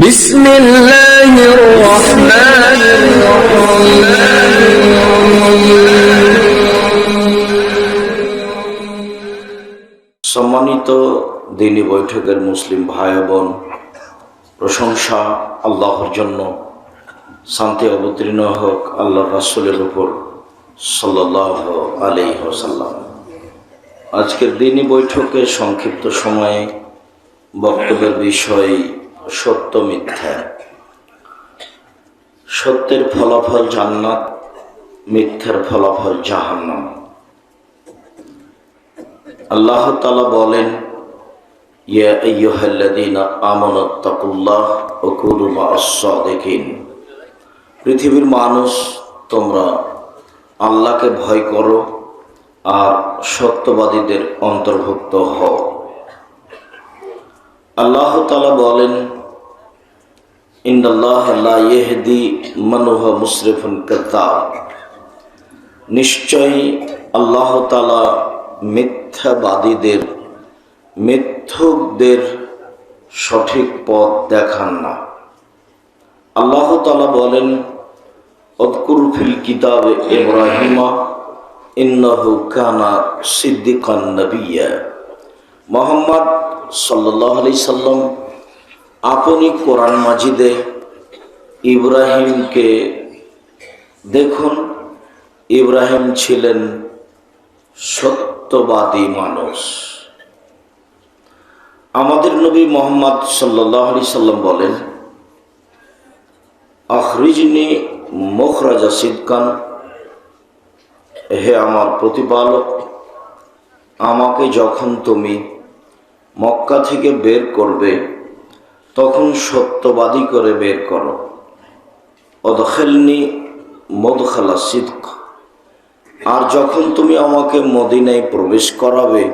بسم الله الرحمن সম্মানিত দিনী বৈঠকের মুসলিম ভাই বোন প্রশংসা আল্লাহর জন্য শান্তি অবতীর্ণ হোক আল্লাহ রাসুলের উপর সাল্লাহ আলি সাল্লাম আজকের দিনী বৈঠকে সংক্ষিপ্ত সময়ে বক্তব্যের বিষয় সত্য মিথ্যা। সত্যের ফলাফল জান্নাত, মিথ্যার ফলাফল জাহান্নাম। আল্লাহ তালা বলেন পৃথিবীর মানুষ, তোমরা আল্লাহকে ভয় করো আর সত্যবাদীদের অন্তর্ভুক্ত হও। আল্লাহ তালা বলেন ইন্দাল্লাহ লা ইহদি মান হুয়া মুসরিফুন কাযাব নিশ্চয়ই আল্লাহ তালা মিথ্যাবাদীদের, মিথ্যুকদের সঠিক পথ দেখান না। আল্লাহ তালা বলেন অদকুর ফিল কিতাব ইব্রাহিমা ইন্নাহু কানা সিদ্দিকান নবিয়া। মোহাম্মদ সাল্লাহ আলি সাল্লাম আপনি কোরআন মাজিদে ইব্রাহিমকে দেখুন, ইব্রাহিম ছিলেন সত্যবাদী মানুষ। আমাদের নবী মোহাম্মদ সাল্লাহ আলি সাল্লাম বলেন, আখরিজনি মুখরাজা সিদ্কান, হে আমার প্রতিপালক, আমাকে যখন তুমি মক্কা থেকে বের করবে, তখন সত্যবাদী করে বের করো। অদখেলনি মদখালা সিদ্ক। আর যখন তুমি আমাকে মদিনায় প্রবেশ করাবে,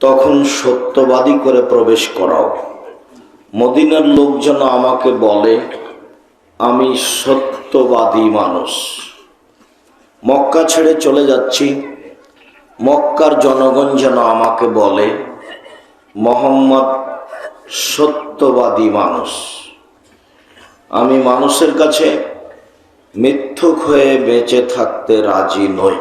তখন সত্যবাদী করে প্রবেশ করাও। মদিনার লোক যেন আমাকে বলে, আমি সত্যবাদী মানুষ। মক্কা ছেড়ে চলে যাচ্ছি। মক্কার জনগণ যেন আমাকে বলে মোহাম্মদ সত্যবাদী মানুষ। আমি মানুষের কাছে মিথ্যুক হয়ে বেঁচে থাকতে রাজি নই।